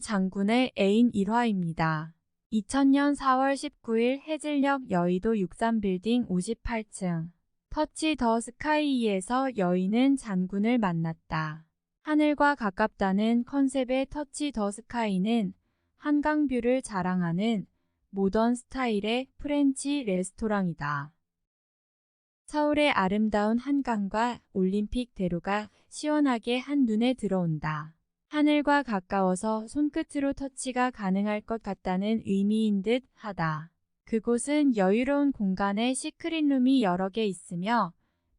장군의 애인 1화입니다. 2000년 4월 19일 해질녘 여의도 63빌딩 58층 터치 더 스카이에서 여인은 장군을 만났다. 하늘과 가깝다는 컨셉의 터치 더 스카이는 한강뷰를 자랑하는 모던 스타일의 프렌치 레스토랑이다. 서울의 아름다운 한강과 올림픽 대로가 시원하게 한눈에 들어온다. 하늘과 가까워서 손끝으로 터치가 가능할 것 같다는 의미인 듯 하다. 그곳은 여유로운 공간에 시크릿룸이 여러 개 있으며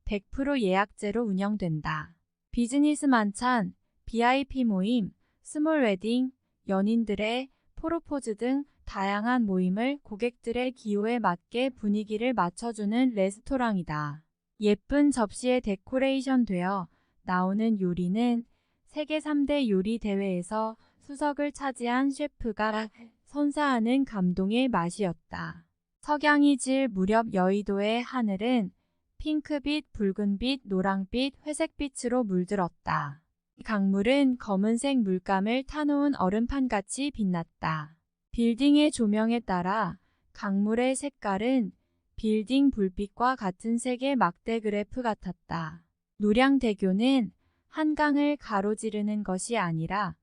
100% 예약제로 운영된다. 비즈니스 만찬, VIP 모임, 스몰 웨딩, 연인들의 프로포즈 등 다양한 모임을 고객들의 기호에 맞게 분위기를 맞춰주는 레스토랑이다. 예쁜 접시에 데코레이션 되어 나오는 요리는 세계 3대 요리 대회에서 수석을 차지한 셰프가 선사하는 감동의 맛이었다. 석양이 질 무렵 여의도의 하늘은 핑크빛, 붉은빛, 노랑빛, 회색빛으로 물들었다. 강물은 검은색 물감을 타놓은 얼음판같이 빛났다. 빌딩의 조명에 따라 강물의 색깔은 빌딩 불빛과 같은 색의 막대 그래프 같았다. 노량대교는 한강을 가로지르는 것이 아니라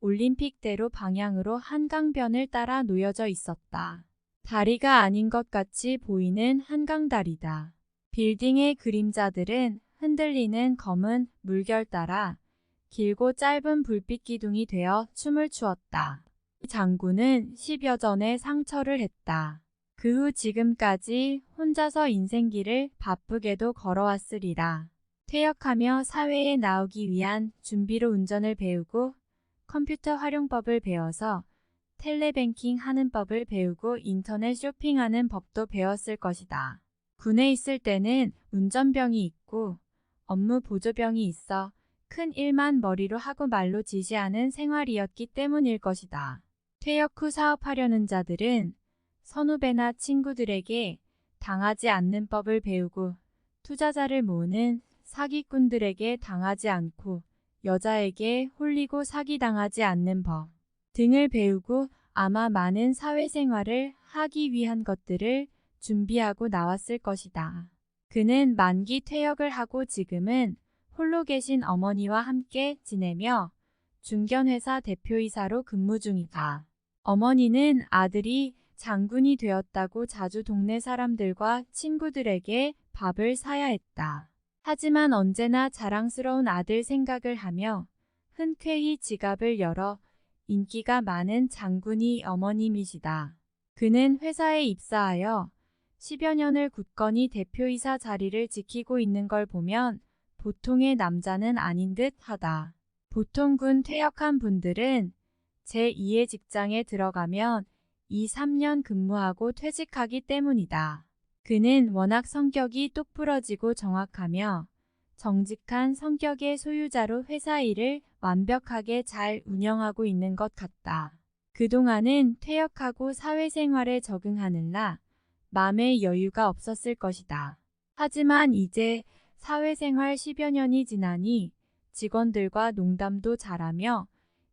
올림픽대로 방향으로 한강변을 따라 놓여져 있었다. 다리가 아닌 것 같이 보이는 한강다리다. 빌딩의 그림자들은 흔들리는 검은 물결 따라 길고 짧은 불빛 기둥이 되어 춤을 추었다. 장군은 10여 전의 상처를 했다. 그 후 지금까지 혼자서 인생길을 바쁘게도 걸어왔으리라. 퇴역하며 사회에 나오기 위한 준비로 운전을 배우고 컴퓨터 활용법을 배워서 텔레뱅킹 하는 법을 배우고 인터넷 쇼핑하는 법도 배웠을 것이다. 군에 있을 때는 운전병이 있고 업무 보조병이 있어 큰 일만 머리로 하고 말로 지시하는 생활이었기 때문일 것이다. 퇴역 후 사업하려는 자들은 선후배나 친구들에게 당하지 않는 법을 배우고 투자자를 모으는 사기꾼들에게 당하지 않고 여자에게 홀리고 사기당하지 않는 법 등을 배우고 아마 많은 사회생활을 하기 위한 것들을 준비하고 나왔을 것이다. 그는 만기 퇴역을 하고 지금은 홀로 계신 어머니와 함께 지내며 중견회사 대표이사로 근무 중이다. 어머니는 아들이 장군이 되었다고 자주 동네 사람들과 친구들에게 밥을 사야 했다. 하지만 언제나 자랑스러운 아들 생각을 하며 흔쾌히 지갑을 열어 인기가 많은 장군이 어머님이시다. 그는 회사에 입사하여 10여 년을 굳건히 대표이사 자리를 지키고 있는 걸 보면 보통의 남자는 아닌 듯 하다. 보통 군 퇴역한 분들은 제2의 직장에 들어가면 2, 3년 근무하고 퇴직하기 때문이다. 그는 워낙 성격이 똑부러지고 정확하며 정직한 성격의 소유자로 회사 일을 완벽하게 잘 운영하고 있는 것 같다. 그동안은 퇴역하고 사회생활에 적응하느라 마음의 여유가 없었을 것이다. 하지만 이제 사회생활 10여 년이 지나니 직원들과 농담도 잘하며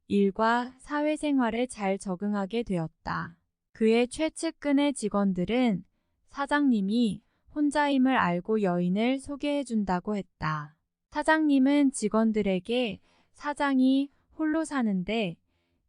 일과 사회생활에 잘 적응하게 되었다. 그의 최측근의 직원들은 사장님이 혼자임을 알고 여인을 소개해준다고 했다. 사장님은 직원들에게 사장이 홀로 사는데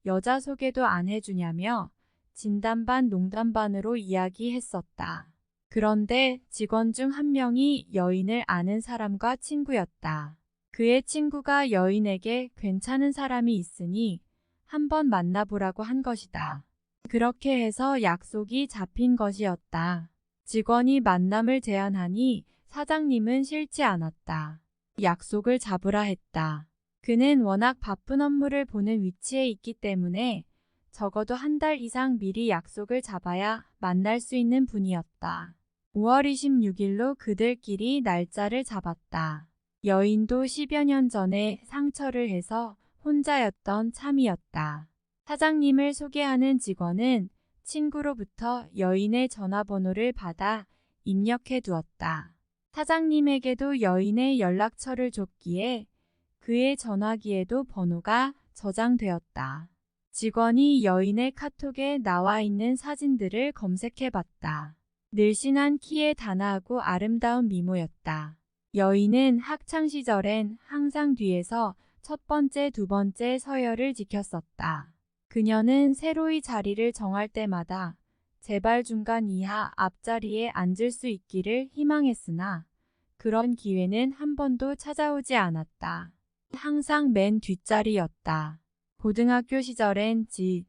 여자 소개도 안 해주냐며 진담반 농담반으로 이야기했었다. 그런데 직원 중 한 명이 여인을 아는 사람과 친구였다. 그의 친구가 여인에게 괜찮은 사람이 있으니 한번 만나보라고 한 것이다. 그렇게 해서 약속이 잡힌 것이었다. 직원이 만남을 제안하니 사장님은 싫지 않았다. 약속을 잡으라 했다. 그는 워낙 바쁜 업무를 보는 위치에 있기 때문에 적어도 한 달 이상 미리 약속을 잡아야 만날 수 있는 분이었다. 5월 26일로 그들끼리 날짜를 잡았다. 여인도 10여 년 전에 상처를 해서 혼자였던 참이었다. 사장님을 소개하는 직원은 친구로부터 여인의 전화번호를 받아 입력해 두었다. 사장님에게도 여인의 연락처를 줬기에 그의 전화기에도 번호가 저장되었다. 직원이 여인의 카톡에 나와 있는 사진들을 검색해 봤다. 늘씬한 키에 단아하고 아름다운 미모였다. 여인은 학창 시절엔 항상 뒤에서 첫 번째, 두 번째 서열을 지켰었다. 그녀는 새로이 자리를 정할 때마다 제발 중간 이하 앞자리에 앉을 수 있기를 희망했으나 그런 기회는 한 번도 찾아오지 않았다. 항상 맨 뒷자리였다. 고등학교 시절엔 지,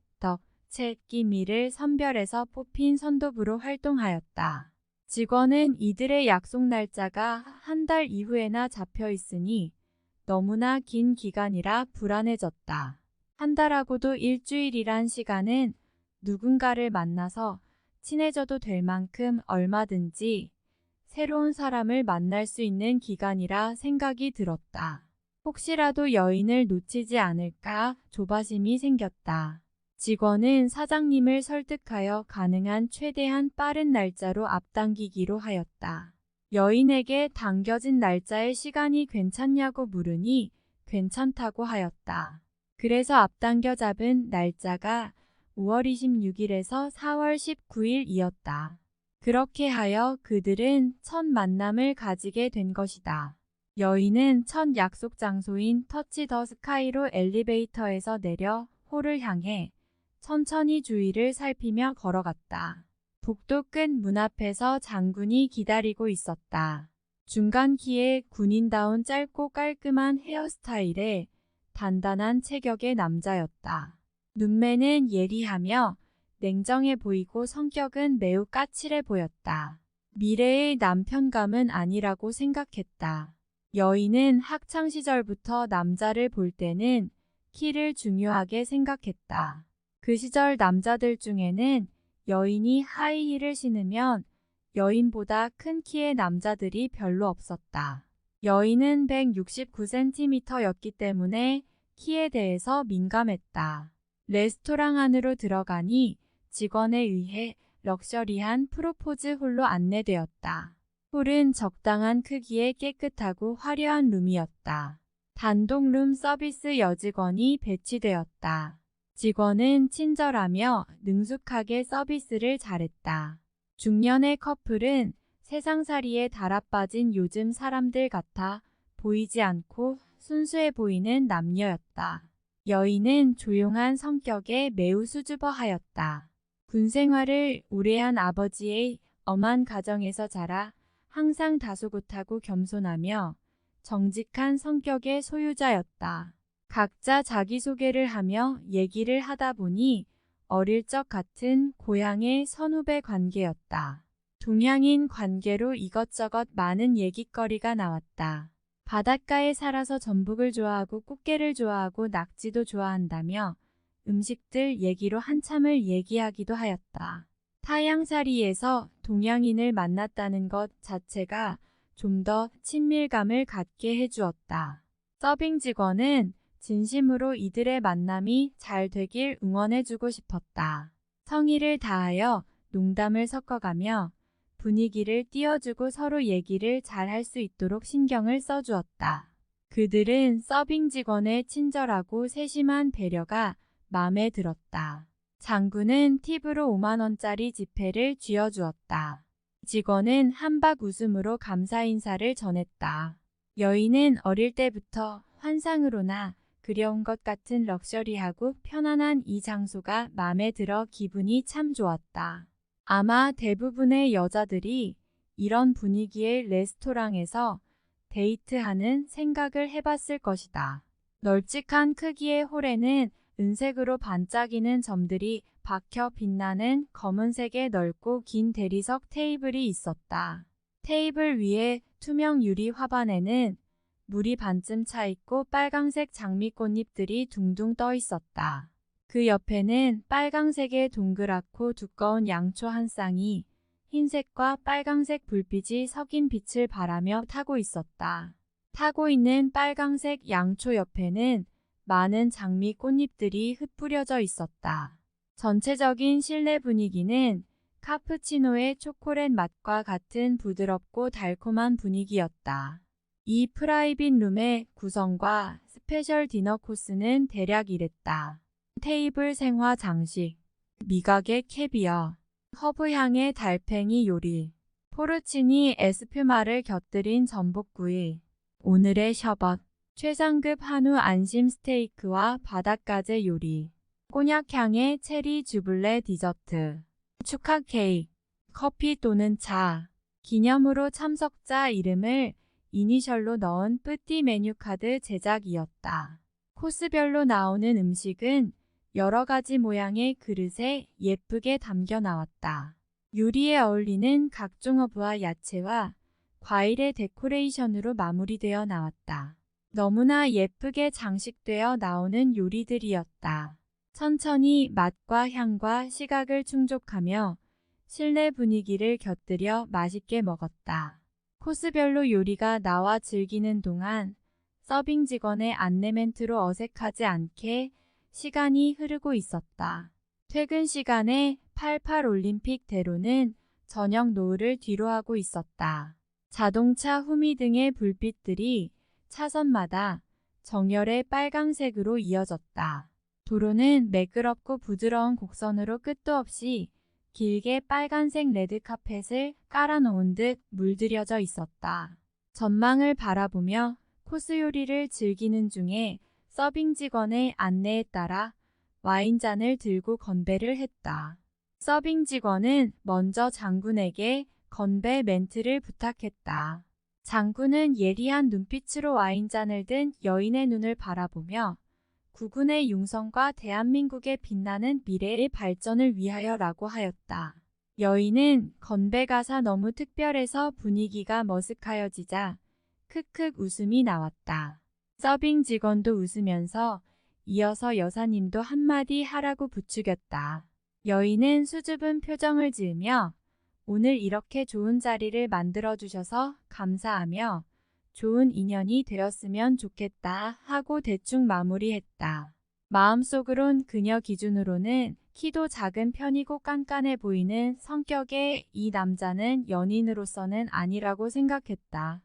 덕, 책, 끼미를 선별해서 뽑힌 선도부로 활동하였다. 직원은 이들의 약속 날짜가 한 달 이후에나 잡혀 있으니 너무나 긴 기간이라 불안해졌다. 한 달하고도 일주일이란 시간은 누군가를 만나서 친해져도 될 만큼 얼마든지 새로운 사람을 만날 수 있는 기간이라 생각이 들었다. 혹시라도 여인을 놓치지 않을까 조바심이 생겼다. 직원은 사장님을 설득하여 가능한 최대한 빠른 날짜로 앞당기기로 하였다. 여인에게 당겨진 날짜의 시간이 괜찮냐고 물으니 괜찮다고 하였다. 그래서 앞당겨 잡은 날짜가 5월 26일에서 4월 19일이었다. 그렇게 하여 그들은 첫 만남을 가지게 된 것이다. 여인은 첫 약속 장소인 터치 더 스카이로 엘리베이터에서 내려 홀을 향해 천천히 주위를 살피며 걸어갔다. 복도 끝문 앞에서 장군이 기다리고 있었다. 중간 키에 군인다운 짧고 깔끔한 헤어스타일에 단단한 체격의 남자였다. 눈매는 예리하며 냉정해 보이고 성격은 매우 까칠해 보였다. 미래의 남편감은 아니라고 생각했다. 여인은 학창 시절부터 남자를 볼 때는 키를 중요하게 생각했다. 그 시절 남자들 중에는 여인이 하이힐을 신으면 여인보다 큰 키의 남자들이 별로 없었다. 여인은 169cm였기 때문에 키에 대해서 민감했다. 레스토랑 안으로 들어가니 직원에 의해 럭셔리한 프로포즈 홀로 안내되었다. 홀은 적당한 크기의 깨끗하고 화려한 룸이었다. 단독 룸 서비스 여직원이 배치되었다. 직원은 친절하며 능숙하게 서비스를 잘했다. 중년의 커플은 세상살이에 달아빠진 요즘 사람들 같아 보이지 않고 순수해 보이는 남녀였다. 여인은 조용한 성격에 매우 수줍어하였다. 군 생활을 오래 한 아버지의 엄한 가정에서 자라 항상 다소곳하고 겸손하며 정직한 성격의 소유자였다. 각자 자기소개를 하며 얘기를 하다 보니 어릴 적 같은 고향의 선후배 관계였다. 동양인 관계로 이것저것 많은 얘기거리가 나왔다. 바닷가에 살아서 전복을 좋아하고 꽃게를 좋아하고 낙지도 좋아한다며 음식들 얘기로 한참을 얘기하기도 하였다. 타양사리에서 동양인을 만났다는 것 자체가 좀 더 친밀감을 갖게 해주었다. 서빙 직원은 진심으로 이들의 만남이 잘 되길 응원해주고 싶었다. 성의를 다하여 농담을 섞어가며 분위기를 띄워주고 서로 얘기를 잘 할 수 있도록 신경을 써주었다. 그들은 서빙 직원의 친절하고 세심한 배려가 마음에 들었다. 장군은 팁으로 5만원짜리 지폐를 쥐어주었다. 직원은 한박 웃음으로 감사 인사를 전했다. 여인은 어릴 때부터 환상으로나 그려온 것 같은 럭셔리하고 편안한 이 장소가 마음에 들어 기분이 참 좋았다. 아마 대부분의 여자들이 이런 분위기의 레스토랑에서 데이트하는 생각을 해봤을 것이다. 널찍한 크기의 홀에는 은색으로 반짝이는 점들이 박혀 빛나는 검은색의 넓고 긴 대리석 테이블이 있었다. 테이블 위에 투명 유리 화반에는 물이 반쯤 차 있고 빨강색 장미꽃잎들이 둥둥 떠 있었다. 그 옆에는 빨강색의 동그랗고 두꺼운 양초 한 쌍이 흰색과 빨강색 불빛이 섞인 빛을 발하며 타고 있었다. 타고 있는 빨강색 양초 옆에는 많은 장미 꽃잎들이 흩뿌려져 있었다. 전체적인 실내 분위기는 카푸치노의 초콜릿 맛과 같은 부드럽고 달콤한 분위기였다. 이 프라이빗 룸의 구성과 스페셜 디너 코스는 대략 이랬다. 테이블 생화 장식, 미각의 캐비어, 허브 향의 달팽이 요리, 포르치니 에스퓨마를 곁들인 전복구이, 오늘의 셔벗, 최상급 한우 안심 스테이크와 바닷가재 요리, 꼬냑향의 체리 주블레 디저트, 축하 케이크, 커피 또는 차, 기념으로 참석자 이름을 이니셜로 넣은 뿌띠 메뉴 카드 제작이었다. 코스별로 나오는 음식은 여러 가지 모양의 그릇에 예쁘게 담겨 나왔다. 요리에 어울리는 각종 허브와 야채와 과일의 데코레이션으로 마무리되어 나왔다. 너무나 예쁘게 장식되어 나오는 요리들이었다. 천천히 맛과 향과 시각을 충족하며 실내 분위기를 곁들여 맛있게 먹었다. 코스별로 요리가 나와 즐기는 동안 서빙 직원의 안내 멘트로 어색하지 않게 시간이 흐르고 있었다. 퇴근 시간에 88 올림픽 대로는 저녁 노을을 뒤로하고 있었다. 자동차 후미 등의 불빛들이 차선마다 정열의 빨강색으로 이어졌다. 도로는 매끄럽고 부드러운 곡선으로 끝도 없이 길게 빨간색 레드카펫을 깔아놓은 듯 물들여져 있었다. 전망을 바라보며 코스 요리를 즐기는 중에 서빙 직원의 안내에 따라 와인잔을 들고 건배를 했다. 서빙 직원은 먼저 장군에게 건배 멘트를 부탁했다. 장군은 예리한 눈빛으로 와인잔을 든 여인의 눈을 바라보며 구군의 융성과 대한민국의 빛나는 미래의 발전을 위하여 라고 하였다. 여인은 건배 가사 너무 특별해서 분위기가 머쓱하여지자 크크 웃음이 나왔다. 서빙 직원도 웃으면서 이어서 여사님도 한마디 하라고 부추겼다. 여인은 수줍은 표정을 지으며 오늘 이렇게 좋은 자리를 만들어 주셔서 감사하며 좋은 인연이 되었으면 좋겠다 하고 대충 마무리했다. 마음속으론 그녀 기준으로는 키도 작은 편이고 깐깐해 보이는 성격의 이 남자는 연인으로서는 아니라고 생각했다.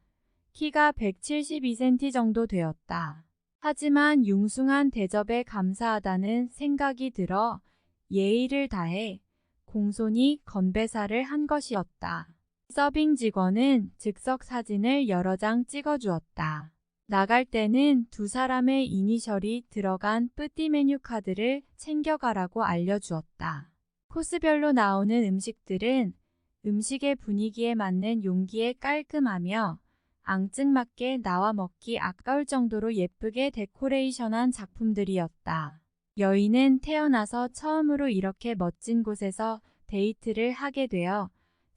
키가 172cm 정도 되었다. 하지만 융숭한 대접에 감사하다는 생각이 들어 예의를 다해 공손히 건배사를 한 것이었다. 서빙 직원은 즉석 사진을 여러 장 찍어주었다. 나갈 때는 두 사람의 이니셜이 들어간 뿌띠 메뉴 카드를 챙겨가라고 알려주었다. 코스별로 나오는 음식들은 음식의 분위기에 맞는 용기에 깔끔하며 앙증맞게 나와 먹기 아까울 정도로 예쁘게 데코레이션한 작품들이었다. 여인은 태어나서 처음으로 이렇게 멋진 곳에서 데이트를 하게 되어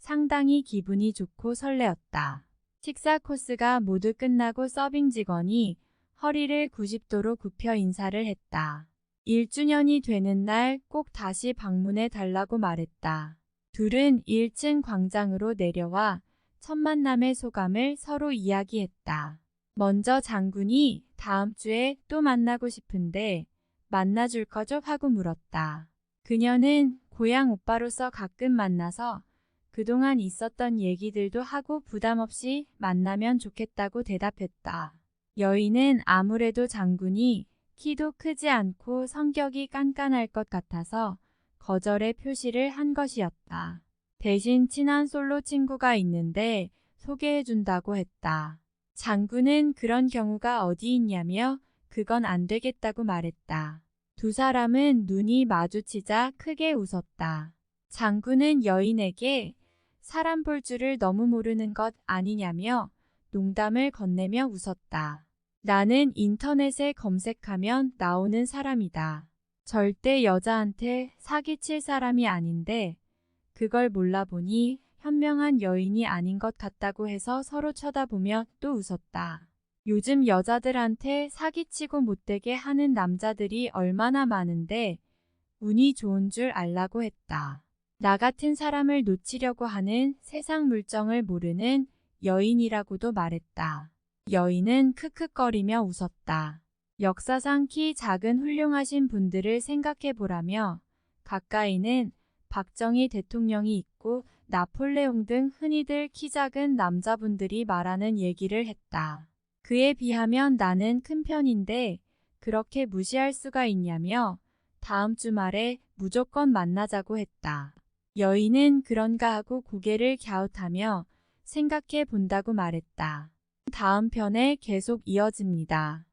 상당히 기분이 좋고 설레었다. 식사 코스가 모두 끝나고 서빙 직원이 허리를 90도로 굽혀 인사를 했다. 1주년이 되는 날 꼭 다시 방문해 달라고 말했다. 둘은 1층 광장으로 내려와 첫 만남의 소감을 서로 이야기했다. 먼저 장군이 다음 주에 또 만나고 싶은데 만나줄 거죠? 하고 물었다. 그녀는 고향 오빠로서 가끔 만나서 그동안 있었던 얘기들도 하고 부담 없이 만나면 좋겠다고 대답했다. 여인은 아무래도 장군이 키도 크지 않고 성격이 깐깐할 것 같아서 거절의 표시를 한 것이었다. 대신 친한 솔로 친구가 있는데 소개해준다고 했다. 장군은 그런 경우가 어디 있냐며 그건 안 되겠다고 말했다. 두 사람은 눈이 마주치자 크게 웃었다. 장군은 여인에게 사람 볼 줄을 너무 모르는 것 아니냐며 농담을 건네며 웃었다. 나는 인터넷에 검색하면 나오는 사람이다. 절대 여자한테 사기칠 사람이 아닌데 그걸 몰라보니 현명한 여인이 아닌 것 같다고 해서 서로 쳐다보며 또 웃었다. 요즘 여자들한테 사기치고 못되게 하는 남자들이 얼마나 많은데 운이 좋은 줄 알라고 했다. 나 같은 사람을 놓치려고 하는 세상 물정을 모르는 여인이라고도 말했다. 여인은 크크거리며 웃었다. 역사상 키 작은 훌륭하신 분들을 생각해 보라며 가까이는 박정희 대통령이 있고 나폴레옹 등 흔히들 키 작은 남자분들이 말하는 얘기를 했다. 그에 비하면 나는 큰 편인데 그렇게 무시할 수가 있냐며 다음 주말에 무조건 만나자고 했다. 여인은 그런가 하고 고개를 갸웃하며 생각해 본다고 말했다. 다음 편에 계속 이어집니다.